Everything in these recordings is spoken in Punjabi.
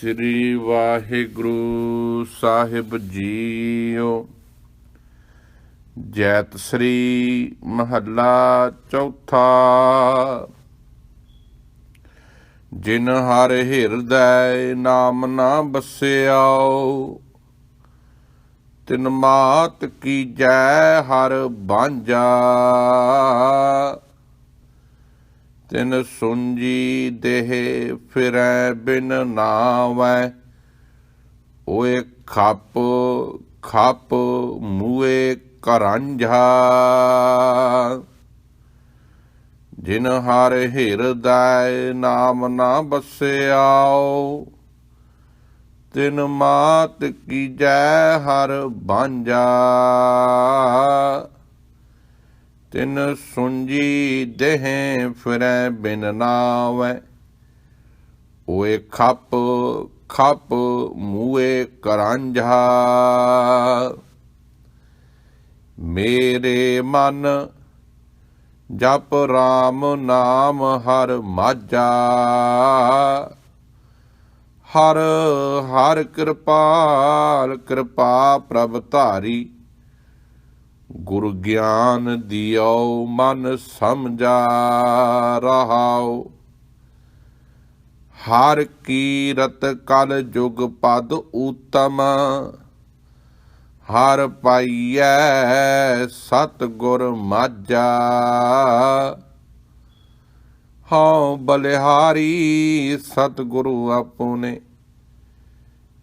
ਸ੍ਰੀ ਵਾਹਿਗੁਰੂ ਸਾਹਿਬ ਜੀਓ। ਜੈਤ ਸ੍ਰੀ ਮਹੱਲਾ ਚੌਥਾ। ਜਿਨ ਹਰ ਹਿਰਦੈ ਨਾਮ ਨਾ ਬਸਿਆਓ ਤਿਨ ਮਾਤ ਕੀ ਜੈ ਹਰ ਬਾਂਝਾ। ਤਿਨ ਸੁੰਜੀ ਦੇਹ ਫਿਰੈ ਬਿਨ ਨਾਵੈ, ਓਏ ਖੱਪ ਖੱਪ ਮੂਏ ਕਰਾਂਝਾ ਜਿਨ ਹਰ ਹਿਰਦੈ ਨਾਮ ਨਾ ਬਸਿਆਓ ਤਿਨ ਮਾਤ ਕੀ ਜੈ ਹਰ ਬਾਂਝਾ। ਤਿਨ ਸੁੰਜੀ ਦੇਹ ਫਿਰੈ ਬਿਨ ਨਾਵੈ। ਓਏ ਖੱਪ ਖੱਪ ਮੂਏ ਕਰਾਂਝਾ ਮੇਰੇ ਮਨ ਜਪ RAM ਨਾਮ ਹਰ ਮਾਝਾ। ਹਰ ਹਰ ਕਿਰਪਾਲ ਕਿਰਪਾ ਪ੍ਰਭ ਧਾਰੀ। ਗੁਰ ਗਿਆਨ ਦਿਓ, ਮਨ ਸਮਝਾ ਰਹਾਓ। ਹਰ ਕੀਰਤ ਕਲ ਜੁਗ ਪਦ ਊਤਮ, ਹਰ ਪਾਈਐ ਸਤ ਗੁਰ ਮਾਝਾ। ਹਉ ਬਲਿਹਾਰੀ ਸਤ ਗੁਰੂ ਆਪੁਨੇ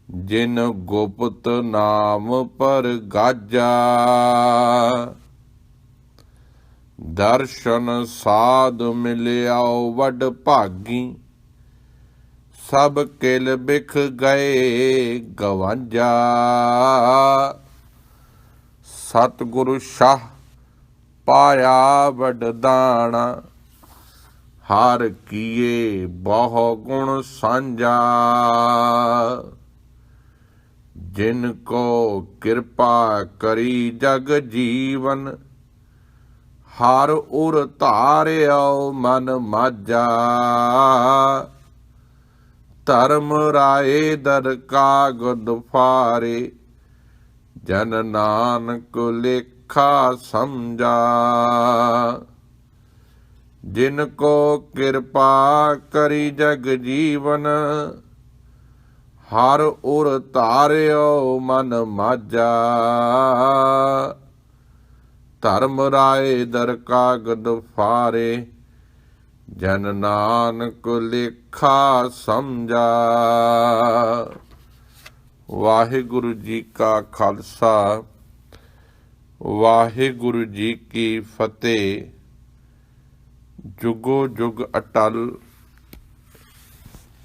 ਜਿਨ ਗੁਪਤ ਨਾਮ ਪਰ ਗਾਜਾ, ਦਰਸ਼ਨ ਸਾਧ ਮਿਲਿਆਓ ਵੱਡ ਭਾਗੀ। ਸਭ ਕਿਲ ਬਿਖ ਗਏ ਗਵਾਂਜਾ। ਸਤ ਸ਼ਾਹ ਪਾਇਆ ਵਡਦਾਣਾ ਹਰ ਕੀਏ ਬਹੁ ਗੁਣ ਸਾਂਝਾ। ਜਿਨ ਕੋ ਕਿਰਪਾ ਕਰੀ ਜਗ ਜੀਵਨ, ਹਰ ਉਰ ਧਾਰਿਓ ਮਨ ਮਾਝਾ। ਧਰਮ ਰਾਏ ਦਰ ਕਾਗਦ ਫਾਰੇ, ਜਨ ਨਾਨਕ ਲੇਖਾ ਸਮਝਾ। ਜਿਨ ਕੋ ਕਿਰਪਾ ਕਰੀ ਜਗ ਜੀਵਨ ਹਰ ਉਰ ਧਾਰਿਓ ਮਨ ਮਾਝਾ ਧਰਮ ਰਾਏ ਦਰ ਕਾਗਦ ਫਾਰੇ, ਜਨ ਨਾਨਕ ਲੇਖਾ ਸਮਝਾ। ਵਾਹਿਗੁਰੂ ਜੀ ਕਾ ਖਾਲਸਾ, ਵਾਹਿਗੁਰੂ ਜੀ ਕੀ ਫਤਿਹ। ਜੁਗੋ ਜੁਗ ਅਟਲ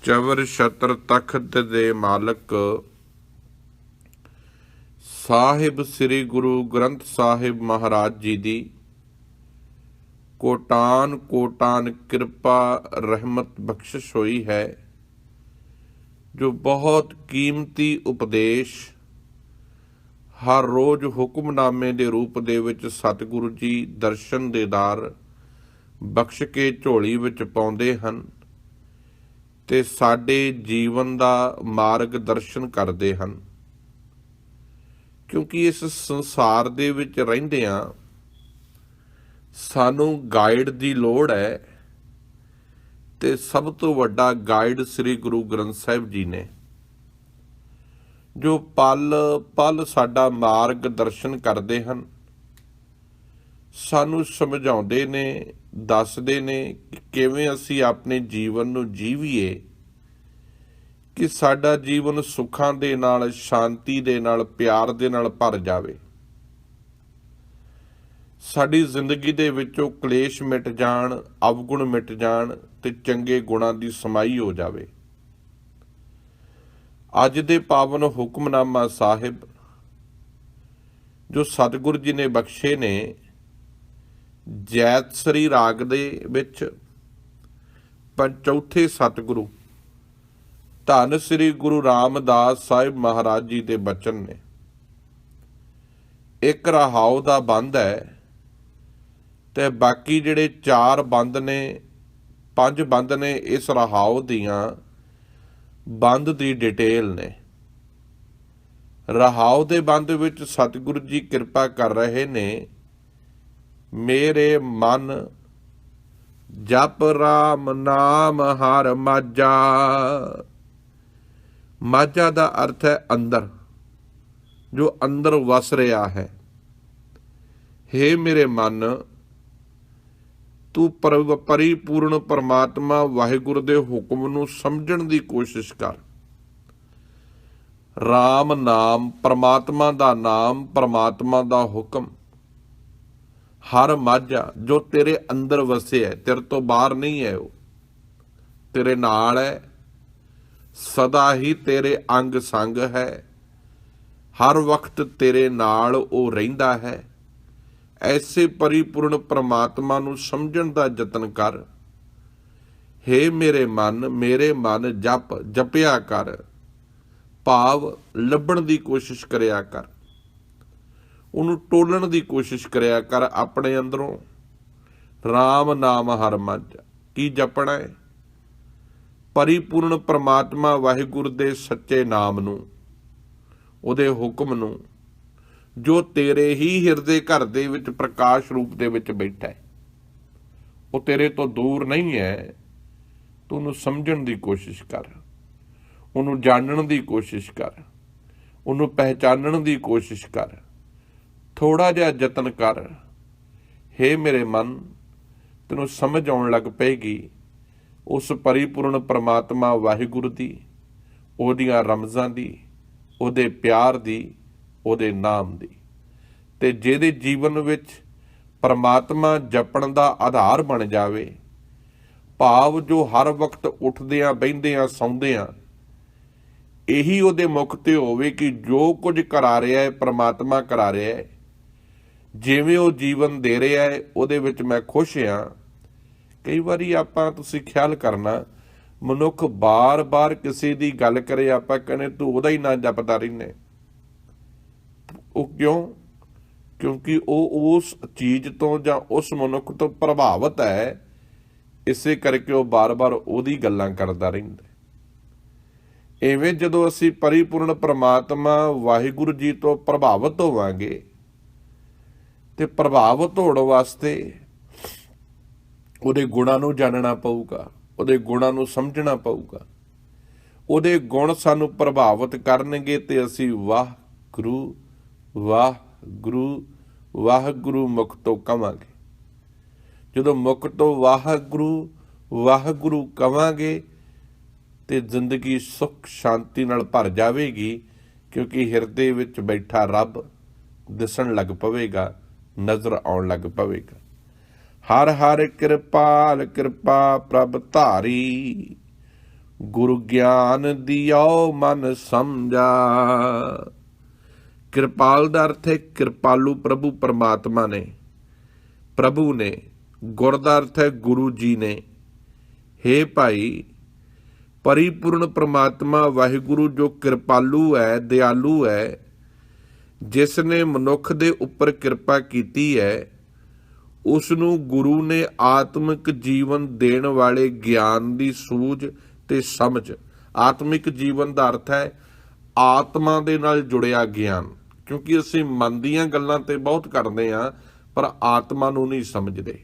ਚਵਰ ਛਤਰ ਤਖਤ ਦੇ ਮਾਲਕ ਸਾਹਿਬ ਸ੍ਰੀ ਗੁਰੂ ਗ੍ਰੰਥ ਸਾਹਿਬ ਮਹਾਰਾਜ ਜੀ ਦੀ ਕੋਟਾਨ ਕੋਟਾਨ ਕਿਰਪਾ ਰਹਿਮਤ ਬਖਸ਼ਿਸ਼ ਹੋਈ ਹੈ, ਜੋ ਬਹੁਤ ਕੀਮਤੀ ਉਪਦੇਸ਼ ਹਰ ਰੋਜ਼ ਹੁਕਮਨਾਮੇ ਦੇ ਰੂਪ ਦੇ ਵਿੱਚ ਸਤਿਗੁਰੂ ਜੀ ਦਰਸ਼ਨ ਦੇਦਾਰ ਬਖਸ਼ ਕੇ ਝੋਲੀ ਵਿੱਚ ਪਾਉਂਦੇ ਹਨ। ਤੇ ਸਾਡੇ ਜੀਵਨ ਦਾ ਮਾਰਗ ਦਰਸ਼ਨ ਕਰਦੇ ਹਨ। ਕਿਉਂਕਿ ਇਸ ਸੰਸਾਰ ਦੇ ਵਿੱਚ ਰਹਿੰਦਿਆਂ ਸਾਨੂੰ ਗਾਈਡ ਦੀ ਲੋੜ ਹੈ ਤੇ ਸਭ ਤੋਂ ਵੱਡਾ ਗਾਈਡ ਸ੍ਰੀ ਗੁਰੂ ਗ੍ਰੰਥ ਸਾਹਿਬ ਜੀ ਨੇ, ਜੋ ਪਲ ਪਲ ਸਾਡਾ ਮਾਰਗ ਦਰਸ਼ਨ ਕਰਦੇ ਹਨ। ਸਾਨੂੰ ਸਮਝਾਉਂਦੇ ਨੇ, ਦੱਸਦੇ ਨੇ ਕਿ ਕਿਵੇਂ ਅਸੀਂ ਆਪਣੇ ਜੀਵਨ ਨੂੰ ਜੀਵੀਏ, ਕਿ ਸਾਡਾ ਜੀਵਨ ਸੁੱਖਾਂ ਦੇ ਨਾਲ, ਸ਼ਾਂਤੀ ਦੇ ਨਾਲ, ਪਿਆਰ ਦੇ ਨਾਲ ਭਰ ਜਾਵੇ। ਸਾਡੀ ਜ਼ਿੰਦਗੀ ਦੇ ਵਿੱਚੋਂ ਕਲੇਸ਼ ਮਿਟ ਜਾਣ, ਅਵਗੁਣ ਮਿਟ ਜਾਣ ਤੇ ਚੰਗੇ ਗੁਣਾਂ ਦੀ ਸਮਾਈ ਹੋ ਜਾਵੇ। ਅੱਜ ਦੇ ਪਾਵਨ ਹੁਕਮਨਾਮਾ ਸਾਹਿਬ, ਜੋ ਸਤਿਗੁਰੂ ਜੀ ਨੇ ਬਖਸ਼ੇ ਨੇ ਜੈਤ ਸ੍ਰੀ ਰਾਗ ਦੇ ਵਿੱਚ ਪੰਜ ਚੌਥੇ ਸਤਿਗੁਰੂ ਧੰਨ ਸ੍ਰੀ ਗੁਰੂ ਰਾਮਦਾਸ ਸਾਹਿਬ ਮਹਾਰਾਜ ਜੀ ਦੇ ਬਚਨ ਨੇ। ਇੱਕ ਰਹਾਉ ਦਾ ਬੰਦ ਹੈ ਤੇ ਬਾਕੀ ਜਿਹੜੇ ਚਾਰ ਬੰਦ ਨੇ, ਪੰਜ ਬੰਦ ਨੇ ਇਸ ਰਹਾਉ ਦੀਆਂ ਬੰਦ ਦੀ ਡਿਟੇਲ ਨੇ। ਰਹਾਉ ਦੇ ਬੰਦ ਵਿੱਚ ਸਤਿਗੁਰੂ ਜੀ ਕਿਰਪਾ ਕਰ ਰਹੇ ਨੇ ਮੇਰੇ ਮਨ ਜਪ ਰਾਮ ਨਾਮ ਹਰ ਮਾਝਾ। ਮਾਝਾ ਦਾ ਅਰਥ ਹੈ ਅੰਦਰ, ਜੋ ਅੰਦਰ ਵਸ ਰਿਹਾ ਹੈ। ਹੇ ਮੇਰੇ ਮਨ, ਤੂੰ ਪਰਿਪੂਰਨ ਪਰਮਾਤਮਾ ਵਾਹਿਗੁਰੂ ਦੇ ਹੁਕਮ ਨੂੰ ਸਮਝਣ ਦੀ ਕੋਸ਼ਿਸ਼ ਕਰ। RAM ਨਾਮ, ਪਰਮਾਤਮਾ ਦਾ ਨਾਮ, ਪਰਮਾਤਮਾ ਦਾ ਹੁਕਮ। ਹਰ ਮਾਝਾ ਜੋ ਤੇਰੇ ਅੰਦਰ ਵਸਿਆ ਹੈ, ਤੇਰੇ ਤੋਂ ਬਾਹਰ ਨਹੀਂ ਹੈ ਉਹ। ਤੇਰੇ ਨਾਲ ਹੈ ਸਦਾ ਹੀ ਤੇਰੇ ਅੰਗ ਸੰਗ ਹੈ। ਹਰ ਵਕਤ ਤੇਰੇ ਨਾਲ ਉਹ ਰਹਿੰਦਾ ਹੈ। ਐਸੇ ਪਰਿਪੂਰਨ ਪ੍ਰਮਾਤਮਾ ਨੂੰ ਸਮਝਣ ਦਾ ਯਤਨ ਕਰ। ਹੇ ਮੇਰੇ ਮਨ ਮੇਰੇ ਮਨ ਜਪ ਜਪਿਆ ਕਰ। ਭਾਵ ਲੱਭਣ ਦੀ ਕੋਸ਼ਿਸ਼ ਕਰਿਆ ਕਰ। ਉਹਨੂੰ ਟੋਲਣ ਦੀ ਕੋਸ਼ਿਸ਼ ਕਰਿਆ ਕਰ ਆਪਣੇ ਅੰਦਰੋਂ। RAM ਨਾਮ ਹਰ ਮੱਝ, ਕੀ ਜਪਣਾ ਹੈ ਪਰਿਪੂਰਨ ਪ੍ਰਮਾਤਮਾ ਵਾਹਿਗੁਰੂ ਦੇ ਸੱਚੇ ਨਾਮ ਨੂੰ, ਉਹਦੇ ਹੁਕਮ ਨੂੰ, ਜੋ ਤੇਰੇ ਹੀ ਹਿਰਦੇ ਘਰ ਦੇ ਵਿੱਚ ਪ੍ਰਕਾਸ਼ ਰੂਪ ਦੇ ਵਿੱਚ ਬੈਠਾ ਹੈ ਉਹ ਤੇਰੇ ਤੋਂ ਦੂਰ ਨਹੀਂ ਹੈ। ਤੂੰ ਉਹਨੂੰ ਸਮਝਣ ਦੀ ਕੋਸ਼ਿਸ਼ ਕਰ। ਉਹਨੂੰ ਜਾਣਨ ਦੀ ਕੋਸ਼ਿਸ਼ ਕਰ। ਉਹਨੂੰ ਪਹਿਚਾਨਣ ਦੀ ਕੋਸ਼ਿਸ਼ ਕਰ। ਥੋੜਾ ਜਿਹਾ ਯਤਨ ਕਰ। ਹੇ ਮੇਰੇ ਮਨ, ਤੈਨੂੰ ਸਮਝ ਆਉਣ ਲੱਗ ਪਏਗੀ, ਉਸ ਪਰਿਪੂਰਨ ਪ੍ਰਮਾਤਮਾ ਵਾਹਿਗੁਰੂ ਦੀ, ਉਹਦੀਆਂ ਰਮਜ਼ਾਂ ਦੀ, ਉਹਦੇ ਪਿਆਰ ਦੀ, ਉਹਦੇ ਨਾਮ ਦੀ। ਤੇ ਜਿਹਦੇ ਜੀਵਨ ਵਿੱਚ ਪਰਮਾਤਮਾ ਜਪਣ ਦਾ ਆਧਾਰ ਬਣ ਜਾਵੇ, ਭਾਵ ਜੋ ਹਰ ਵਕਤ ਉੱਠਦਿਆਂ, ਬਹਿੰਦਿਆਂ, ਸੌਂਦਿਆਂ, ਇਹੀ ਉਹਦੇ ਮੁਖ ਤੇ ਹੋਵੇ ਕਿ ਜੋ ਕੁਝ ਕਰਾ ਰਿਹਾ ਹੈ, ਪਰਮਾਤਮਾ ਕਰਾ ਰਿਹਾ ਹੈ ਜਿਵੇਂ ਉਹ ਜੀਵਨ ਦੇ ਰਿਹਾ ਹੈ, ਉਹਦੇ ਵਿੱਚ ਮੈਂ ਖੁਸ਼ ਹਾਂ। ਕਈ ਵਾਰੀ ਆਪਾਂ, ਤੁਸੀਂ ਖਿਆਲ ਕਰਨਾ, ਮਨੁੱਖ ਬਾਰ-ਬਾਰ ਕਿਸੇ ਦੀ ਗੱਲ ਕਰੇ, ਆਪਾਂ ਕਹਿੰਦੇ, ਤੂੰ ਉਹਦਾ ਹੀ ਨਾਂ ਜਪਦਾ ਰਹਿੰਦੇ ਉਹ ਕਿਉਂ? ਕਿਉਂਕਿ ਉਹ ਉਸ ਚੀਜ਼ ਤੋਂ ਜਾਂ ਉਸ ਮਨੁੱਖ ਤੋਂ ਪ੍ਰਭਾਵਿਤ ਹੈ, ਇਸੇ ਕਰਕੇ ਉਹ ਬਾਰ-ਬਾਰ ਉਹਦੀ ਗੱਲਾਂ ਕਰਦਾ ਰਹਿੰਦਾ ਐਵੇਂ ਜਦੋਂ ਅਸੀਂ ਪਰਿਪੂਰਨ ਪ੍ਰਮਾਤਮਾ ਵਾਹਿਗੁਰੂ ਜੀ ਤੋਂ ਪ੍ਰਭਾਵਿਤ ਹੋਵਾਂਗੇ ਤੇ ਪ੍ਰਭਾਵਿਤ ਹੋਣ ਵਾਸਤੇ ਉਹਦੇ ਗੁਣਾਂ ਨੂੰ ਜਾਣਨਾ ਪਊਗਾ, ਉਹਦੇ ਗੁਣਾਂ ਨੂੰ ਸਮਝਣਾ ਪਊਗਾ। ਉਹਦੇ ਗੁਣ ਸਾਨੂੰ ਪ੍ਰਭਾਵਿਤ ਕਰਨਗੇ ਤੇ ਅਸੀਂ ਵਾਹ ਗੁਰੂ ਵਾਹ ਗੁਰੂ ਵਾਹ ਗੁਰੂ ਮੁਖ ਤੋਂ ਕਵਾਂਗੇ। ਜਦੋਂ ਮੁਖ ਤੋਂ ਵਾਹ ਗੁਰੂ ਵਾਹ ਗੁਰੂ ਕਵਾਂਗੇ ਤੇ ਜ਼ਿੰਦਗੀ ਸੁਖ ਸ਼ਾਂਤੀ ਨਾਲ ਭਰ ਜਾਵੇਗੀ, ਕਿਉਂਕਿ ਹਿਰਦੇ ਵਿੱਚ ਬੈਠਾ ਰੱਬ ਦਿਸਣ ਲੱਗ ਪਵੇਗਾ। ਨਜ਼ਰ ਆਉਣ ਲੱਗ ਪਵੇਗਾ। ਹਰ ਹਰ ਕਿਰਪਾਲ ਕਿਰਪਾ ਪ੍ਰਭ ਧਾਰੀ, ਗੁਰੂ ਗਿਆਨ ਦਿਓ ਮਨ ਸਮਝਾ। ਕਿਰਪਾਲ ਦਾ ਅਰਥ ਹੈ ਕਿਰਪਾਲੂ ਪ੍ਰਭੂ ਪਰਮਾਤਮਾ ਨੇ, ਪ੍ਰਭੂ ਨੇ, ਗੁਰ ਦਾ ਅਰਥ ਹੈ ਗੁਰੂ ਜੀ ਨੇ। हे ਭਾਈ, ਪਰਿਪੂਰਨ ਪ੍ਰਮਾਤਮਾ ਵਾਹਿਗੁਰੂ ਜੋ ਕਿਰਪਾਲੂ ਹੈ, ਦਿਆਲੂ ਹੈ ਜਿਸ ਨੇ ਮਨੁੱਖ ਦੇ ਉੱਪਰ ਕਿਰਪਾ ਕੀਤੀ ਹੈ ਉਸ ਨੂੰ ਗੁਰੂ ਨੇ ਆਤਮਿਕ ਜੀਵਨ ਦੇਣ ਵਾਲੇ ਗਿਆਨ ਦੀ ਸੂਝ ਤੇ ਸਮਝ। ਆਤਮਿਕ ਜੀਵਨ ਦਾ ਅਰਥ ਹੈ ਆਤਮਾ ਦੇ ਨਾਲ ਜੁੜਿਆ ਗਿਆਨ, ਕਿਉਂਕਿ ਅਸੀਂ ਮਨ ਦੀਆਂ ਗੱਲਾਂ ਤੇ ਬਹੁਤ ਕਰਦੇ ਹਾਂ, ਪਰ ਆਤਮਾ ਨੂੰ ਨਹੀਂ ਸਮਝਦੇ।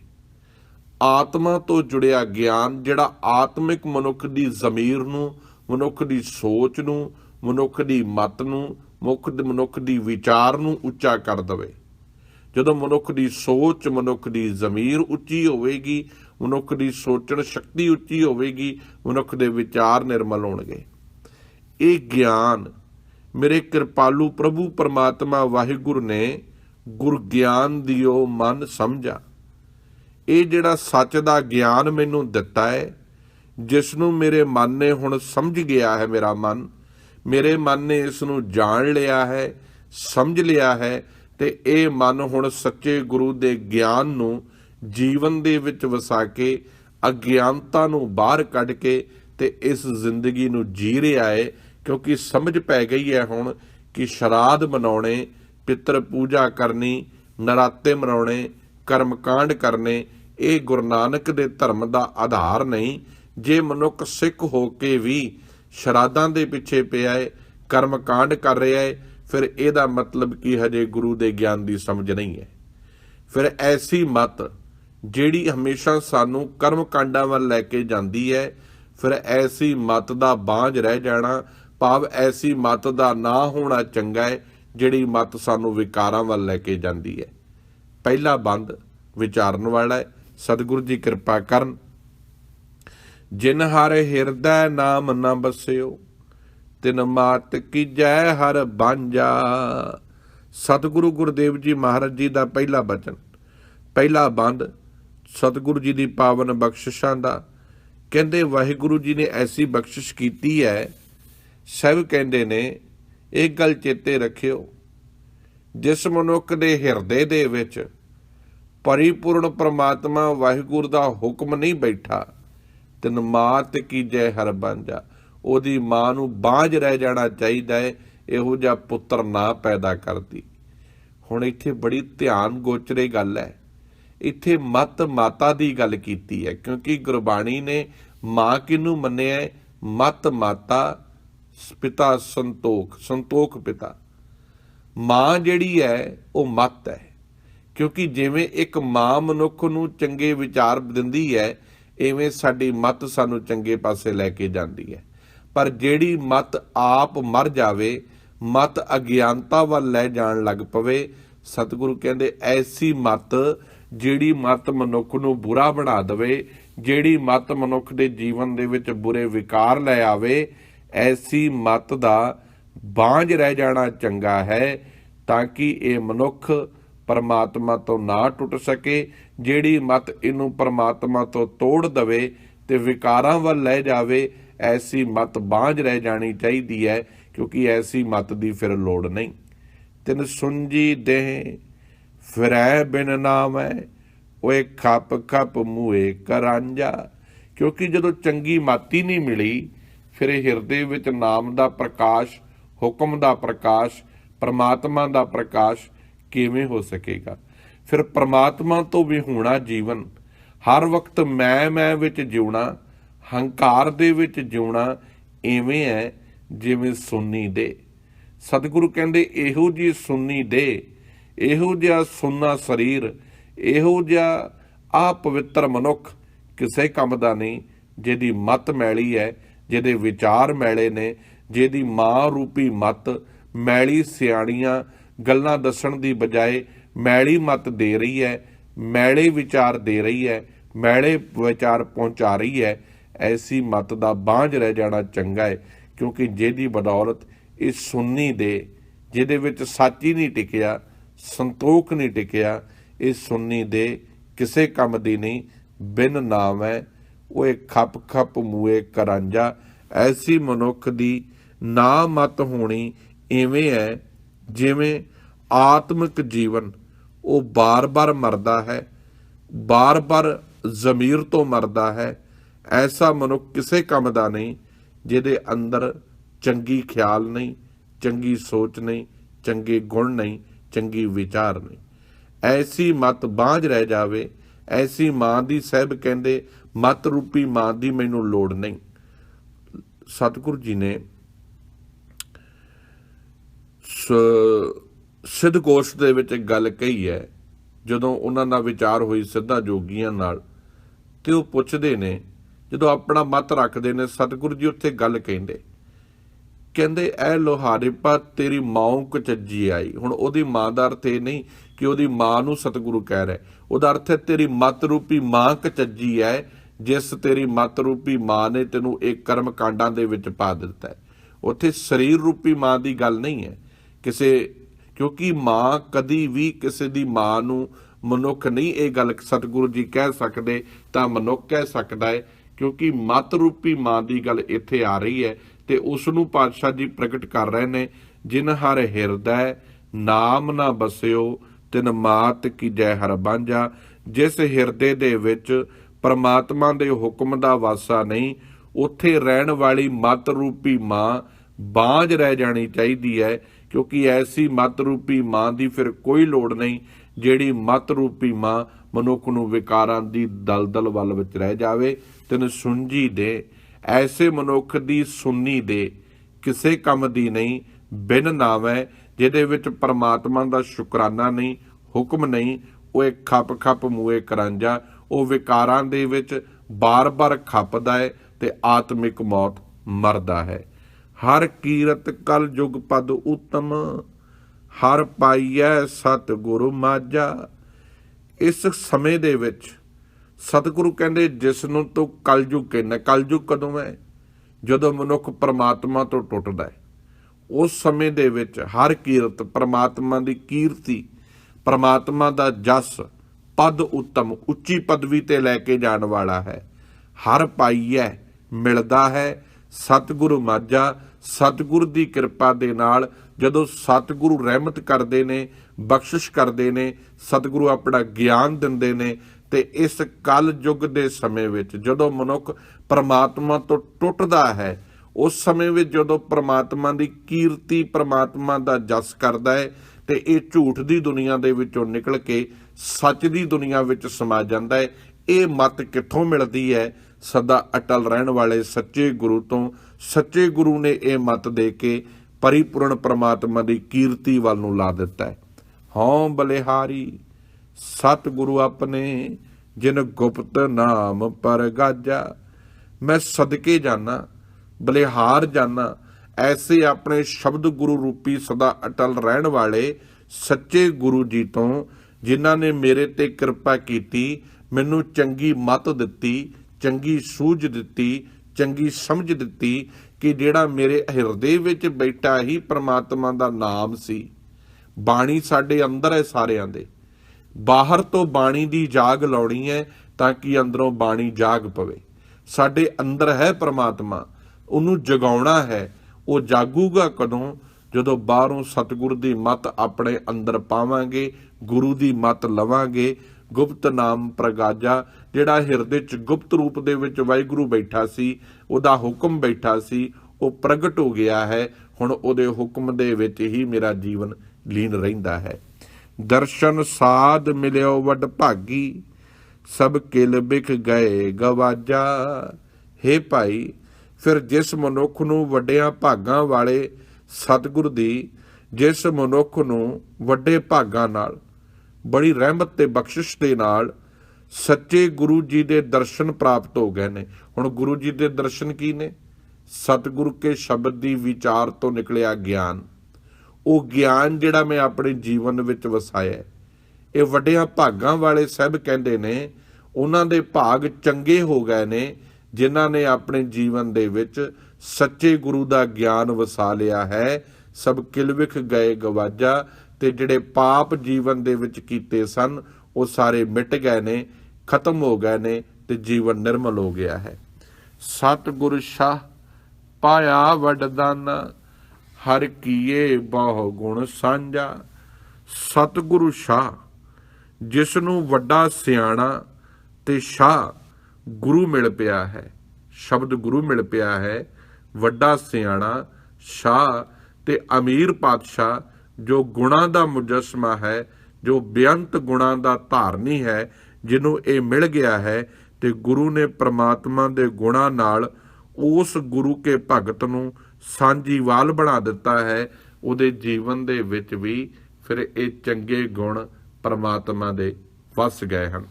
ਆਤਮਾ ਤੋਂ ਜੁੜਿਆ ਗਿਆਨ ਜਿਹੜਾ ਆਤਮਿਕ ਮਨੁੱਖ ਦੀ ਜ਼ਮੀਰ ਨੂੰ, ਮਨੁੱਖ ਦੀ ਸੋਚ ਨੂੰ, ਮਨੁੱਖ ਦੀ ਮਤ ਨੂੰ ਮੁੱਖ ਮਨੁੱਖ ਦੀ ਵਿਚਾਰ ਨੂੰ ਉੱਚਾ ਕਰ ਦਵੇ। ਜਦੋਂ ਮਨੁੱਖ ਦੀ ਸੋਚ, ਮਨੁੱਖ ਦੀ ਜ਼ਮੀਰ ਉੱਚੀ ਹੋਵੇਗੀ, ਮਨੁੱਖ ਦੀ ਸੋਚਣ ਸ਼ਕਤੀ ਉੱਚੀ ਹੋਵੇਗੀ, ਮਨੁੱਖ ਦੇ ਵਿਚਾਰ ਨਿਰਮਲ ਹੋਣਗੇ। ਇਹ ਗਿਆਨ ਮੇਰੇ ਕਿਰਪਾਲੂ ਪ੍ਰਭੂ ਪਰਮਾਤਮਾ ਵਾਹਿਗੁਰੂ ਨੇ ਗੁਰ ਗਿਆਨ ਦਿਓ ਮਨ ਸਮਝਾ। ਇਹ ਜਿਹੜਾ ਸੱਚ ਦਾ ਗਿਆਨ ਮੈਨੂੰ ਦਿੱਤਾ ਹੈ ਜਿਸ ਨੂੰ ਮੇਰੇ ਮਨ ਨੇ ਹੁਣ ਸਮਝ ਗਿਆ ਹੈ ਮੇਰਾ ਮਨ ਮੇਰੇ ਮਨ ਨੇ ਇਸ ਨੂੰ ਜਾਣ ਲਿਆ ਹੈ, ਸਮਝ ਲਿਆ ਹੈ ਤੇ ਇਹ ਮਨ ਹੁਣ ਸੱਚੇ ਗੁਰੂ ਦੇ ਗਿਆਨ ਨੂੰ ਜੀਵਨ ਦੇ ਵਿੱਚ ਵਸਾ ਕੇ ਅਗਿਆਨਤਾ ਨੂੰ ਬਾਹਰ ਕੱਢ ਕੇ ਤੇ ਇਸ ਜ਼ਿੰਦਗੀ ਨੂੰ ਜੀ ਰਿਹਾ ਹੈ, ਕਿਉਂਕਿ ਸਮਝ ਪੈ ਗਈ ਹੈ ਹੁਣ ਕਿ ਸ਼ਰਾਧ ਮਨਾਉਣੇ, ਪਿੱਤਰ ਪੂਜਾ ਕਰਨੀ, ਨਰਾਤੇ ਮਨਾਉਣੇ, ਕਰਮਕਾਂਡ ਕਰਨੇ, ਇਹ ਗੁਰੂ ਨਾਨਕ ਦੇ ਧਰਮ ਦਾ ਆਧਾਰ ਨਹੀਂ। ਜੇ ਮਨੁੱਖ ਸਿੱਖ ਹੋ ਕੇ ਵੀ ਸ਼ਰਾਧਾਂ ਦੇ ਪਿੱਛੇ ਪਿਆ ਹੈ ਕਰਮ ਕਾਂਡ ਕਰ ਰਿਹਾ ਹੈ ਫਿਰ ਇਹਦਾ ਮਤਲਬ ਕੀ ਹਜੇ ਗੁਰੂ ਦੇ ਗਿਆਨ ਦੀ ਸਮਝ ਨਹੀਂ ਹੈ। ਫਿਰ ਐਸੀ ਮਤ ਜਿਹੜੀ ਹਮੇਸ਼ਾ ਸਾਨੂੰ ਕਰਮ ਕਾਂਡਾਂ ਵੱਲ ਲੈ ਕੇ ਜਾਂਦੀ ਹੈ, ਫਿਰ ਐਸੀ ਮਤ ਦਾ ਬਾਝ ਰਹਿ ਜਾਣਾ, ਭਾਵ ਐਸੀ ਮਤ ਦਾ ਨਾ ਹੋਣਾ ਚੰਗਾ ਹੈ, ਜਿਹੜੀ ਮਤ ਸਾਨੂੰ ਵਿਕਾਰਾਂ ਵੱਲ ਲੈ ਕੇ ਜਾਂਦੀ ਹੈ। ਪਹਿਲਾ ਬੰਦ ਵਿਚਾਰਨ ਵਾਲਾ ਹੈ, ਸਤਿਗੁਰੂ ਜੀ ਕਿਰਪਾ ਕਰਨ ਜਿਨ ਹਰ ਹਿਰਦੈ ਨਾਮ ਨਾ ਬਸਿਓ ਤਿਨ ਮਾਤ ਕੀ ਜੈ ਹਰ ਬਾਂਝਾ। ਸਤਿਗੁਰੂ ਗੁਰਦੇਵ ਜੀ ਮਹਾਰਾਜ ਜੀ ਦਾ ਪਹਿਲਾ ਬਚਨ, ਪਹਿਲਾ ਬੰਦ, ਸਤਿਗੁਰੂ ਜੀ ਦੀ ਪਾਵਨ ਬਖਸ਼ਿਸ਼ਾਂ ਦਾ। ਕਹਿੰਦੇ, ਵਾਹਿਗੁਰੂ ਜੀ ਨੇ ਐਸੀ ਬਖਸ਼ਿਸ਼ ਕੀਤੀ ਹੈ। ਸਭ ਕਹਿੰਦੇ ਨੇ, ਇਹ ਗੱਲ ਚੇਤੇ ਰੱਖਿਓ, ਜਿਸ ਮਨੁੱਖ ਦੇ ਹਿਰਦੇ ਦੇ ਵਿੱਚ ਪਰਿਪੂਰਨ ਪ੍ਰਮਾਤਮਾ ਵਾਹਿਗੁਰੂ ਦਾ ਹੁਕਮ ਨਹੀਂ ਬੈਠਾ ਤਨ ਮਾਤ ਕੀ ਜੈ ਹਰ ਬਾਂਝਾ ਉਹਦੀ ਮਾਂ ਨੂੰ ਬਾਝ ਰਹਿ ਜਾਣਾ ਚਾਹੀਦਾ ਹੈ ਇਹੋ ਜਿਹਾ ਪੁੱਤਰ ਨਾ ਪੈਦਾ ਕਰਦੀ। ਹੁਣ ਇੱਥੇ ਬੜੀ ਧਿਆਨ ਗੋਚਰੇ ਗੱਲ ਹੈ। ਇੱਥੇ ਮਤ ਮਾਤਾ ਦੀ ਗੱਲ ਕੀਤੀ ਹੈ, ਕਿਉਂਕਿ ਗੁਰਬਾਣੀ ਨੇ ਮਾਂ ਕਿਨੂੰ ਮੰਨਿਆ ਹੈ? ਮਤ ਮਾਤਾ, ਪਿਤਾ ਸੰਤੋਖ ਸੰਤੋਖ ਪਿਤਾ। ਮਾਂ ਜਿਹੜੀ ਹੈ, ਉਹ ਮਤ ਹੈ। ਕਿਉਂਕਿ ਜਿਵੇਂ ਇੱਕ ਮਾਂ ਮਨੁੱਖ ਨੂੰ ਚੰਗੇ ਵਿਚਾਰ ਦਿੰਦੀ ਹੈ ਐਵੇਂ ਸਾਡੀ ਮਤ ਸਾਨੂੰ ਚੰਗੇ ਪਾਸੇ ਲੈ ਕੇ ਜਾਂਦੀ ਹੈ। ਪਰ ਜਿਹੜੀ ਮਤ ਆਪ ਮਰ ਜਾਵੇ, ਮਤ ਅਗਿਆਨਤਾ ਵੱਲ ਲੈ ਜਾਣ ਲੱਗ ਪਵੇ, ਸਤਿਗੁਰੂ ਕਹਿੰਦੇ ਐਸੀ ਮਤ ਜਿਹੜੀ ਮਤ ਮਨੁੱਖ ਨੂੰ ਬੁਰਾ ਬਣਾ ਦੇਵੇ, ਜਿਹੜੀ ਮਤ ਮਨੁੱਖ ਦੇ ਜੀਵਨ ਦੇ ਵਿੱਚ ਬੁਰੇ ਵਿਕਾਰ ਲੈ ਆਵੇ, ਐਸੀ ਮਤ ਦਾ ਬਾਝ ਰਹਿ ਜਾਣਾ ਚੰਗਾ ਹੈ ਤਾਂ ਕਿ ਇਹ ਮਨੁੱਖ ਪਰਮਾਤਮਾ ਤੋਂ ਨਾ ਟੁੱਟ ਸਕੇ, ਜਿਹੜੀ ਮਤ ਇਹਨੂੰ ਪਰਮਾਤਮਾ ਤੋਂ ਤੋੜ ਦਵੇ ਤੇ ਵਿਕਾਰਾਂ ਵੱਲ ਲੈ ਜਾਵੇ, ਐਸੀ ਮਤ ਬਾਝ ਰਹਿ ਜਾਣੀ ਚਾਹੀਦੀ ਹੈ, ਕਿਉਂਕਿ ਐਸੀ ਮਤ ਦੀ ਫਿਰ ਲੋੜ ਨਹੀਂ। ਤਿਨ ਸੁੰਜੀ ਦੇਹ, ਫਿਰੈ ਬਿਨ ਨਾਮ ਹੈ ਓਏ ਖੱਪ ਖੱਪ ਮੂਏ ਕਰਾਂਜਾ ਕਿਉਂਕਿ ਜਦੋਂ ਚੰਗੀ ਮਾਤੀ ਨਹੀਂ ਮਿਲੀ, ਫਿਰ ਇਹ ਹਿਰਦੇ ਵਿੱਚ ਨਾਮ ਦਾ ਪ੍ਰਕਾਸ਼, ਹੁਕਮ ਦਾ ਪ੍ਰਕਾਸ਼, ਪਰਮਾਤਮਾ ਦਾ ਪ੍ਰਕਾਸ਼ ਕਿਵੇਂ ਹੋ ਸਕੇਗਾ? ਫਿਰ ਪ੍ਰਮਾਤਮਾ ਤੋਂ ਵੀ ਹੋਣਾ ਜੀਵਨ। ਹਰ ਵਕਤ ਮੈਂ ਮੈਂ ਵਿੱਚ ਜਿਉਣਾ, ਹੰਕਾਰ ਦੇ ਵਿੱਚ ਜਿਉਣਾ ਐਵੇਂ ਹੈ ਜਿਵੇਂ ਸੁੰਨੀ ਦੇ। ਸਤਿਗੁਰੂ ਕਹਿੰਦੇ, ਇਹੋ ਜੀ ਸੁੰਨੀ ਦੇ, ਇਹੋ ਜਿਹਾ ਸੁੰਨਾ ਸਰੀਰ, ਇਹੋ ਜਿਹਾ ਆ ਪਵਿੱਤਰ ਮਨੁੱਖ ਕਿਸੇ ਕੰਮ ਦਾ ਨਹੀਂ, ਜਿਹਦੀ ਮਤ ਮੈਲੀ ਹੈ, ਜਿਹਦੇ ਵਿਚਾਰ ਮੈਲੇ ਨੇ, ਜਿਹਦੀ ਮਾਂ ਰੂਪੀ ਮਤ ਮੈਲੀ ਸਿਆਣੀਆਂ ਗੱਲਾਂ ਦੱਸਣ ਦੀ ਬਜਾਏ ਮੈਲੀ ਮਤ ਦੇ ਰਹੀ ਹੈ, ਮੈਲੇ ਵਿਚਾਰ ਦੇ ਰਹੀ ਹੈ, ਮੈਲੇ ਵਿਚਾਰ ਪਹੁੰਚਾ ਰਹੀ ਹੈ, ਐਸੀ ਮਤ ਦਾ ਬਾਝ ਰਹਿ ਜਾਣਾ ਚੰਗਾ ਹੈ, ਕਿਉਂਕਿ ਜਿਹਦੀ ਬਦੌਲਤ ਇਹ ਸੁੰਨੀ ਦੇ, ਜਿਹਦੇ ਵਿੱਚ ਸੱਚ ਹੀ ਨਹੀਂ ਟਿਕਿਆ, ਸੰਤੋਖ ਨਹੀਂ ਟਿਕਿਆ, ਇਹ ਸੁੰਨੀ ਦੇ ਕਿਸੇ ਕੰਮ ਦੀ ਨਹੀਂ, ਬਿਨ ਨਾਮ ਹੈ, ਉਹ ਇੱਕ ਖੱਪ ਖੱਪ ਮੂਏ ਕਰਾਂਜਾ ਐਸੀ ਮਨੁੱਖ ਦੀ ਨਾ ਮਤ ਹੋਣੀ ਐਵੇਂ ਹੈ ਜਿਵੇਂ ਆਤਮਿਕ ਜੀਵਨ, ਉਹ ਬਾਰ-ਬਾਰ ਮਰਦਾ ਹੈ, ਬਾਰ-ਬਾਰ ਜ਼ਮੀਰ ਤੋਂ ਮਰਦਾ ਹੈ, ਐਸਾ ਮਨੁੱਖ ਕਿਸੇ ਕੰਮ ਦਾ ਨਹੀਂ, ਜਿਹਦੇ ਅੰਦਰ ਚੰਗੀ ਖਿਆਲ ਨਹੀਂ, ਚੰਗੀ ਸੋਚ ਨਹੀਂ, ਚੰਗੇ ਗੁਣ ਨਹੀਂ, ਚੰਗੀ ਵਿਚਾਰ ਨਹੀਂ। ਐਸੀ ਮਤ ਬਾਝ ਰਹਿ ਜਾਵੇ, ਐਸੀ ਮਾਂ ਦੀ ਸਹਿਬ ਕਹਿੰਦੇ, ਮਤ ਰੂਪੀ ਮਾਂ ਦੀ ਮੈਨੂੰ ਲੋੜ ਨਹੀਂ। ਸਤਿਗੁਰੂ ਜੀ ਨੇ ਸਿੱਧ ਕੋਸ਼ ਦੇ ਵਿੱਚ ਇੱਕ ਗੱਲ ਕਹੀ ਹੈ, ਜਦੋਂ ਉਹਨਾਂ ਦਾ ਵਿਚਾਰ ਹੋਈ ਸਿੱਧਾ ਜੋਗੀਆਂ ਨਾਲ, ਤੇ ਉਹ ਪੁੱਛਦੇ ਨੇ, ਜਦੋਂ ਆਪਣਾ ਮਤ ਰੱਖਦੇ ਨੇ, ਸਤਿਗੁਰੂ ਜੀ ਉੱਥੇ ਗੱਲ ਕਹਿੰਦੇ ਕਹਿੰਦੇ, ਐ ਲੋਹਾਰੇ ਤੇਰੀ ਮਾਂ ਕਚੱਜੀ ਆਈ। ਹੁਣ ਉਹਦੀ ਮਾਂ ਦਾ ਅਰਥ ਇਹ ਨਹੀਂ ਕਿ ਉਹਦੀ ਮਾਂ ਨੂੰ ਸਤਿਗੁਰੂ ਕਹਿ ਰਿਹਾ ਉਹਦਾ ਅਰਥ ਹੈ, ਤੇਰੀ ਮਤ ਰੂਪੀ ਮਾਂ ਕਚੱਜੀ ਹੈ ਜਿਸ ਤੇਰੀ ਮਤ ਰੂਪੀ ਮਾਂ ਨੇ ਤੈਨੂੰ ਇਹ ਕਰਮ ਕਾਂਡਾਂ ਦੇ ਵਿੱਚ ਪਾ ਦਿੱਤਾ ਹੈ। ਉੱਥੇ ਸਰੀਰ ਰੂਪੀ ਮਾਂ ਦੀ ਗੱਲ ਨਹੀਂ ਹੈ। ਕਿਸੇ, ਕਿਉਂਕਿ ਮਾਂ ਕਦੀ ਵੀ ਕਿਸੇ ਦੀ ਮਾਂ ਨੂੰ ਮਨੁੱਖ ਨਹੀਂ ਇਹ ਗੱਲ ਸਤਿਗੁਰੂ ਜੀ ਕਹਿ ਸਕਦੇ, ਤਾਂ ਮਨੁੱਖ ਕਹਿ ਸਕਦਾ ਹੈ, ਕਿਉਂਕਿ ਮਤ ਰੂਪੀ ਮਾਂ ਦੀ ਗੱਲ ਇੱਥੇ ਆ ਰਹੀ ਹੈ ਤੇ ਉਸ ਨੂੰ ਪਾਤਸ਼ਾਹ ਜੀ ਪ੍ਰਗਟ ਕਰ ਰਹੇ ਨੇ, ਜਿਨ ਹਰ ਹਿਰਦੈ ਨਾਮ ਨਾ ਬਸਿਓ, ਤਿਨ ਮਾਤ ਕੀ ਜੈ ਹਰ ਬਾਂਝਾ, ਜਿਸ ਹਿਰਦੇ ਦੇ ਵਿੱਚ ਪਰਮਾਤਮਾ ਦੇ ਹੁਕਮ ਦਾ ਵਾਸਾ ਨਹੀਂ, ਉੱਥੇ ਰਹਿਣ ਵਾਲੀ ਮਤ ਰੂਪੀ ਮਾਂ ਬਾਝ ਰਹਿ ਜਾਣੀ ਚਾਹੀਦੀ ਹੈ ਕਿਉਂਕਿ ਐਸੀ ਮਤ ਰੂਪੀ ਮਾਂ ਦੀ ਫਿਰ ਕੋਈ ਲੋੜ ਨਹੀਂ, ਜਿਹੜੀ ਮਤ ਰੂਪੀ ਮਾਂ ਮਨੁੱਖ ਨੂੰ ਵਿਕਾਰਾਂ ਦੀ ਦਲਦਲ ਵੱਲ ਵਿੱਚ ਰਹਿ ਜਾਵੇ। ਤੈਨੂੰ ਸੁੰਝੀ ਦੇ, ਐਸੇ ਮਨੁੱਖ ਦੀ ਸੁੰਨੀ ਦੇ ਕਿਸੇ ਕੰਮ ਦੀ ਨਹੀਂ, ਬਿਨ ਨਾਮ ਹੈ ਜਿਹਦੇ ਵਿੱਚ ਪਰਮਾਤਮਾ ਦਾ ਸ਼ੁਕਰਾਨਾ ਨਹੀਂ, ਹੁਕਮ ਨਹੀਂ, ਉਹ ਇੱਕ ਖੱਪ ਖੱਪ ਮੂਏ ਕਰਾਂਜਾ ਉਹ ਵਿਕਾਰਾਂ ਦੇ ਵਿੱਚ ਬਾਰ-ਬਾਰ ਖੱਪਦਾ ਹੈ ਤੇ ਆਤਮਿਕ ਮੌਤ ਮਰਦਾ ਹੈ। ਹਰ ਕੀਰਤ ਕਲ ਯੁਗ ਪਦ ਉਤਮ, ਹਰ ਪਾਈਐ ਸਤ ਗੁਰੂ ਮਾਝਾ। ਇਸ ਸਮੇਂ ਦੇ ਵਿੱਚ ਸਤਿਗੁਰੂ ਕਹਿੰਦੇ, ਜਿਸ ਨੂੰ ਤੂੰ ਕਲਯੁਗ ਕਹਿੰਦਾ ਕਲਯੁਗ ਕਦੋਂ ਹੈ? ਜਦੋਂ ਮਨੁੱਖ ਪਰਮਾਤਮਾ ਤੋਂ ਟੁੱਟਦਾ ਹੈ। ਉਸ ਸਮੇਂ ਦੇ ਵਿੱਚ ਹਰ ਕੀਰਤ ਪਰਮਾਤਮਾ ਦੀ ਕੀਰਤੀ, ਪਰਮਾਤਮਾ ਦਾ ਜਸ ਪਦ ਉੱਤਮ, ਉੱਚੀ ਪਦਵੀ ਤੇ ਲੈ ਕੇ ਜਾਣ ਵਾਲਾ ਹੈ। ਹਰ ਪਾਈਐ ਮਿਲਦਾ ਹੈ ਸਤਿਗੁਰੂ ਮਾਝਾ, ਸਤਿਗੁਰ ਦੀ ਕਿਰਪਾ ਦੇ ਨਾਲ ਜਦੋਂ ਸਤਿਗੁਰੂ ਰਹਿਮਤ ਕਰਦੇ ਨੇ, ਬਖਸ਼ਿਸ਼ ਕਰਦੇ ਨੇ, ਸਤਿਗੁਰੂ ਆਪਣਾ ਗਿਆਨ ਦਿੰਦੇ ਨੇ, ਤੇ ਇਸ ਕਲ ਯੁੱਗ ਦੇ ਸਮੇਂ ਵਿੱਚ ਜਦੋਂ ਮਨੁੱਖ ਪਰਮਾਤਮਾ ਤੋਂ ਟੁੱਟਦਾ ਹੈ, ਉਸ ਸਮੇਂ ਵਿੱਚ ਜਦੋਂ ਪਰਮਾਤਮਾ ਦੀ ਕੀਰਤੀ ਪਰਮਾਤਮਾ ਦਾ ਜਸ ਕਰਦਾ ਹੈ, ਤੇ ਇਹ ਝੂਠ ਦੀ ਦੁਨੀਆ ਦੇ ਵਿੱਚੋਂ ਨਿਕਲ ਕੇ ਸੱਚ ਦੀ ਦੁਨੀਆ ਵਿੱਚ ਸਮਾ ਜਾਂਦਾ ਹੈ, ਇਹ ਮਤ ਕਿੱਥੋਂ ਮਿਲਦੀ ਹੈ? ਸਦਾ ਅਟਲ ਰਹਿਣ ਵਾਲੇ ਸੱਚੇ ਗੁਰੂ ਤੋਂ ਸੱਚੇ ਗੁਰੂ ਨੇ ਇਹ ਮਤ ਦੇ ਕੇ ਪਰਿਪੂਰਨ ਪ੍ਰਮਾਤਮਾ ਦੀ ਕੀਰਤੀ ਵੱਲ ਨੂੰ ਲਾ ਦਿੱਤਾ ਹੈ। ਹਉ ਬਲਿਹਾਰੀ ਸਤ ਗੁਰੂ ਆਪਣੇ, ਜਿਨ ਗੁਪਤ ਨਾਮ ਪਰ ਗਾਜਾ। ਮੈਂ ਸਦਕੇ ਜਾਣਾ ਬਲਿਹਾਰ ਜਾਣਾ ਐਸੇ ਆਪਣੇ ਸ਼ਬਦ ਗੁਰੂ ਰੂਪੀ ਸਦਾ ਅਟਲ ਰਹਿਣ ਵਾਲੇ ਸੱਚੇ ਗੁਰੂ ਜੀ ਤੋਂ, ਜਿਨ੍ਹਾਂ ਨੇ ਮੇਰੇ ਤੇ ਕਿਰਪਾ ਕੀਤੀ, ਮੈਨੂੰ ਚੰਗੀ ਮਤ ਦਿੱਤੀ ਚੰਗੀ ਸੂਝ ਦਿੱਤੀ, ਚੰਗੀ ਸਮਝ ਦਿੱਤੀ ਕਿ ਜਿਹੜਾ ਮੇਰੇ ਹਿਰਦੇ ਵਿੱਚ ਬੈਠਾ ਹੀ ਪ੍ਰਮਾਤਮਾ ਦਾ ਨਾਮ ਸੀ। ਬਾਣੀ ਸਾਡੇ ਅੰਦਰ ਹੈ ਸਾਰਿਆਂ ਦੇ। ਬਾਹਰ ਤੋਂ ਬਾਣੀ ਦੀ ਜਾਗ ਲਾਉਣੀ ਹੈ ਤਾਂ ਕਿ ਅੰਦਰੋਂ ਬਾਣੀ ਜਾਗ ਪਵੇ। ਸਾਡੇ ਅੰਦਰ ਹੈ ਪ੍ਰਮਾਤਮਾ, ਉਹਨੂੰ ਜਗਾਉਣਾ ਹੈ, ਉਹ ਜਾਗੂਗਾ ਕਦੋਂ? ਜਦੋਂ ਬਾਹਰੋਂ ਸਤਿਗੁਰ ਦੀ ਮਤ ਆਪਣੇ ਅੰਦਰ ਪਾਵਾਂਗੇ, ਗੁਰੂ ਦੀ ਮੱਤ ਲਵਾਂਗੇ ਗੁਪਤ ਨਾਮ ਪ੍ਰਗਾਜਾ, ਜਿਹੜਾ ਹਿਰਦੇ ਚ ਗੁਪਤ ਰੂਪ ਦੇ ਵਿੱਚ ਵਾਹਿਗੁਰੂ ਬੈਠਾ ਸੀ, ਉਹਦਾ ਹੁਕਮ ਬੈਠਾ ਸੀ, ਉਹ ਪ੍ਰਗਟ ਹੋ ਗਿਆ ਹੈ। ਹੁਣ ਉਹਦੇ ਹੁਕਮ ਦੇ ਵਿੱਚ ਹੀ ਮੇਰਾ ਜੀਵਨ ਲੀਨ ਰਹਿੰਦਾ ਹੈ। ਦਰਸ਼ਨ ਸਾਧ ਮਿਲਿਓ ਵੱਡ ਭਾਗੀ, ਸਭ ਕਿਲ ਬਿਖ ਗਏ ਗਵਾਜਾ। ਹੇ ਭਾਈ, ਫਿਰ ਜਿਸ ਮਨੁੱਖ ਨੂੰ ਵੱਡਿਆਂ ਭਾਗਾਂ ਵਾਲੇ ਸਤਿਗੁਰ ਦੀ, ਜਿਸ ਮਨੁੱਖ ਨੂੰ ਵੱਡੇ ਭਾਗਾਂ ਨਾਲ ਬੜੀ ਰਹਿਮਤ ਤੇ ਬਖਸ਼ਿਸ਼ ਦੇ ਨਾਲ ਸੱਚੇ ਗੁਰੂ ਜੀ ਦੇ ਦਰਸ਼ਨ ਪ੍ਰਾਪਤ ਹੋ ਗਏ ਨੇ। ਹੁਣ ਗੁਰੂ ਜੀ ਦੇ ਦਰਸ਼ਨ ਕੀ ਨੇ? ਸਤਿਗੁਰੂ ਕੇ ਸ਼ਬਦ ਦੀ ਵਿਚਾਰ ਤੋਂ ਨਿਕਲਿਆ ਗਿਆਨ। ਉਹ ਗਿਆਨ ਜਿਹੜਾ ਮੈਂ ਆਪਣੇ ਜੀਵਨ ਵਿੱਚ ਵਸਾਇਆ ਇਹ ਵੱਡਿਆਂ ਭਾਗਾਂ ਵਾਲੇ ਸਭ ਕਹਿੰਦੇ ਨੇ, ਉਹਨਾਂ ਦੇ ਭਾਗ ਚੰਗੇ ਹੋ ਗਏ ਨੇ, ਜਿਨ੍ਹਾਂ ਨੇ ਆਪਣੇ ਜੀਵਨ ਦੇ ਵਿੱਚ ਸੱਚੇ ਗੁਰੂ ਦਾ ਗਿਆਨ ਵਸਾ ਲਿਆ ਹੈ। ਸਭ ਕਿਲਵਿਖ ਗਏ ਗਵਾਜਾ ਤੇ ਜਿਹੜੇ ਪਾਪ ਜੀਵਨ ਦੇ ਵਿੱਚ ਕੀਤੇ ਸਨ, ਉਹ ਸਾਰੇ ਮਿਟ ਗਏ ਨੇ, ਖਤਮ ਹੋ ਗਏ ਨੇ ਤੇ ਜੀਵਨ ਨਿਰਮਲ ਹੋ ਗਿਆ ਹੈ। ਸਤਿਗੁਰ ਸ਼ਾਹ, ਪਾਇਆ ਵਡਦਾਨਾ ਹਰ ਕੀਏ ਬਹੁ ਗੁਣ ਸਾਂਝਾ। ਸਤਿਗੁਰੂ ਸ਼ਾਹ ਜਿਸ ਨੂੰ ਵੱਡਾ ਸਿਆਣਾ ਤੇ ਸ਼ਾਹ ਗੁਰੂ ਮਿਲ ਪਿਆ ਹੈ, ਸ਼ਬਦ ਗੁਰੂ ਮਿਲ ਪਿਆ ਹੈ, ਵੱਡਾ ਸਿਆਣਾ, ਸ਼ਾਹ ਤੇ ਅਮੀਰ ਪਾਤਸ਼ਾਹ ਜੋ ਗੁਣਾ ਦਾ ਮੁਜਸਮਾ ਹੈ, ਜੋ ਬੇਅੰਤ ਗੁਣਾ ਦਾ ਧਾਰਨੀ ਹੈ, ਜਿਹਨੂੰ ਇਹ ਮਿਲ ਗਿਆ ਹੈ ਤੇ ਗੁਰੂ ਨੇ ਪ੍ਰਮਾਤਮਾ ਦੇ ਗੁਣਾ ਨਾਲ ਉਸ ਗੁਰੂ ਕੇ ਭਗਤ ਨੂੰ ਸਾਂਝੀਵਾਲ ਬਣਾ ਦਿੱਤਾ ਹੈ, ਉਹਦੇ ਜੀਵਨ ਦੇ ਵਿੱਚ ਵੀ ਫਿਰ ਇਹ ਚੰਗੇ ਗੁਣ ਪ੍ਰਮਾਤਮਾ ਦੇ ਵਸ ਗਏ ਹਨ।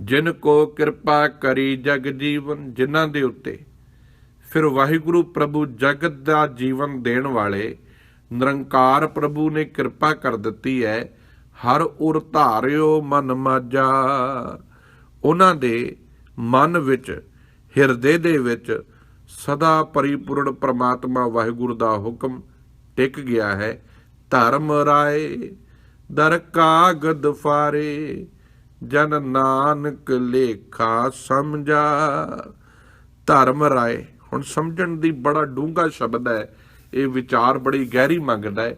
ਜਿਨ ਕੋ ਕਿਰਪਾ ਕਰੀ ਜਗ ਜੀਵਨ ਜਿਨ੍ਹਾਂ ਦੇ ਉੱਤੇ, ਫਿਰ ਵਾਹਿਗੁਰੂ ਪ੍ਰਭੂ ਜਗਤ ਦਾ ਜੀਵਨ ਦੇਣ ਵਾਲੇ ਨਿਰੰਕਾਰ ਪ੍ਰਭੂ ਨੇ ਕਿਰਪਾ ਕਰ ਦਿੱਤੀ ਹੈ, ਹਰ ਉਰ ਧਾਰਿਓ ਮਨ ਮਾਜਾ। ਉਹਨਾਂ ਦੇ ਮਨ ਵਿੱਚ, ਹਿਰਦੇ ਦੇ ਵਿੱਚ ਸਦਾ ਪਰਿਪੂਰਨ ਪ੍ਰਮਾਤਮਾ ਵਾਹਿਗੁਰੂ ਦਾ ਹੁਕਮ ਟਿਕ ਗਿਆ ਹੈ। ਧਰਮ ਰਾਏ, ਦਰ ਕਾਗਦ ਫਾਰੇ, ਜਨ ਨਾਨਕ ਲੇਖਾ ਸਮਝਾ। ਧਰਮ ਰਾਏ, ਹੁਣ ਸਮਝਣ ਦੀ ਬੜਾ ਡੂੰਘਾ ਸ਼ਬਦ ਹੈ। ਇਹ ਵਿਚਾਰ ਬੜੀ ਗਹਿਰੀ ਮੰਗਦਾ ਹੈ।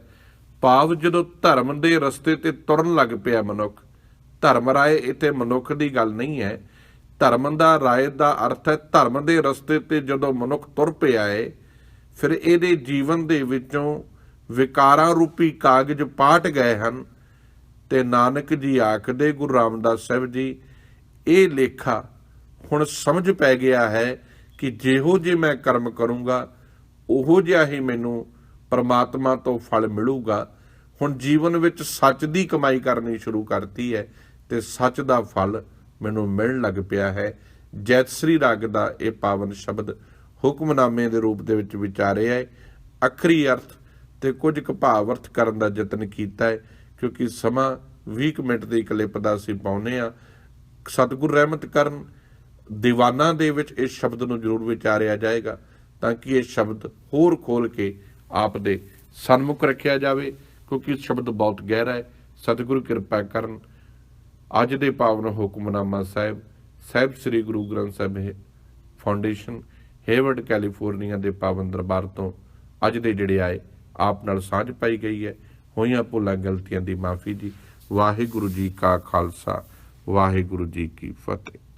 ਭਾਵ ਜਦੋਂ ਧਰਮ ਦੇ ਰਸਤੇ ਤੇ ਤੁਰਨ ਲੱਗ ਪਿਆ ਮਨੁੱਖ, ਧਰਮ ਰਾਏ ਇੱਥੇ ਮਨੁੱਖ ਦੀ ਗੱਲ ਨਹੀਂ ਹੈ। ਧਰਮ ਦਾ ਰਾਏ ਦਾ ਅਰਥ ਹੈ ਧਰਮ ਦੇ ਰਸਤੇ ਤੇ ਜਦੋਂ ਮਨੁੱਖ ਤੁਰ ਪਿਆ ਹੈ, ਫਿਰ ਇਹਦੇ ਜੀਵਨ ਦੇ ਵਿੱਚੋਂ ਵਿਕਾਰਾਂ ਰੂਪੀ ਕਾਗਜ਼ ਪਾਟ ਗਏ ਹਨ ਤੇ ਨਾਨਕ ਜੀ ਆਖਦੇ, ਗੁਰੂ ਰਾਮਦਾਸ ਸਾਹਿਬ ਜੀ, ਇਹ ਲੇਖਾ ਹੁਣ ਸਮਝ ਪੈ ਗਿਆ ਹੈ ਕਿ ਜਿਹੋ ਜੇ ਮੈਂ ਕਰਮ ਕਰੂੰਗਾ ਉਹੋ ਜਿਹਾ ਹੀ ਮੈਨੂੰ ਪਰਮਾਤਮਾ ਤੋਂ ਫਲ ਮਿਲੂਗਾ। ਹੁਣ ਜੀਵਨ ਵਿੱਚ ਸੱਚ ਦੀ ਕਮਾਈ ਕਰਨੀ ਸ਼ੁਰੂ ਕਰਤੀ ਹੈ ਤੇ ਸੱਚ ਦਾ ਫਲ ਮੈਨੂੰ ਮਿਲਣ ਲੱਗ ਪਿਆ ਹੈ। ਜੈਤਸਰੀ ਰਾਗ ਦਾ ਇਹ ਪਾਵਨ ਸ਼ਬਦ ਹੁਕਮਨਾਮੇ ਦੇ ਰੂਪ ਦੇ ਵਿੱਚ ਵਿਚਾਰਿਆ ਹੈ। ਅਖਰੀ ਅਰਥ ਤੇ ਕੁਝ ਕੁ ਭਾਵ ਅਰਥ ਕਰਨ ਦਾ ਯਤਨ ਕੀਤਾ ਹੈ, ਕਿਉਂਕਿ ਸਮਾਂ 20 ਕੁ ਮਿੰਟ ਦੀ ਕਲਿੱਪ ਦਾ ਅਸੀਂ ਪਾਉਨੇ ਆ ਸਤਿਗੁਰ ਰਹਿਮਤ ਕਰਨ ਦੀਵਾਨਾਂ ਦੇ ਵਿੱਚ ਇਸ ਸ਼ਬਦ ਨੂੰ ਜ਼ਰੂਰ ਵਿਚਾਰਿਆ ਜਾਏਗਾ। ਤਾਂ ਕਿ ਇਹ ਸ਼ਬਦ ਹੋਰ ਖੋਲ ਕੇ ਆਪ ਦੇ ਸਨਮੁਖ ਰੱਖਿਆ ਜਾਵੇ, ਕਿਉਂਕਿ ਸ਼ਬਦ ਬਹੁਤ ਗਹਿਰਾ ਹੈ। ਸਤਿਗੁਰੂ ਕਿਰਪਾ ਕਰਨ, ਅੱਜ ਦੇ ਪਾਵਨ ਹੁਕਮਨਾਮਾ ਸਾਹਿਬ ਸਾਹਿਬ ਸ੍ਰੀ ਗੁਰੂ ਗ੍ਰੰਥ ਸਾਹਿਬ ਹੈ ਫਾਊਂਡੇਸ਼ਨ ਹੇਵਰਡ ਕੈਲੀਫੋਰਨੀਆ ਦੇ ਪਾਵਨ ਦਰਬਾਰ ਤੋਂ ਅੱਜ ਦੇ ਜਿਹੜੇ ਆਏ, ਆਪ ਨਾਲ ਸਾਂਝ ਪਾਈ ਗਈ ਹੈ। ਹੋਈਆਂ ਭੁੱਲਾਂ, ਗਲਤੀਆਂ ਦੀ ਮਾਫੀ ਜੀ ਵਾਹਿਗੁਰੂ ਜੀ ਕਾ ਖਾਲਸਾ, ਵਾਹਿਗੁਰੂ ਜੀ ਕੀ ਫਤਿਹ।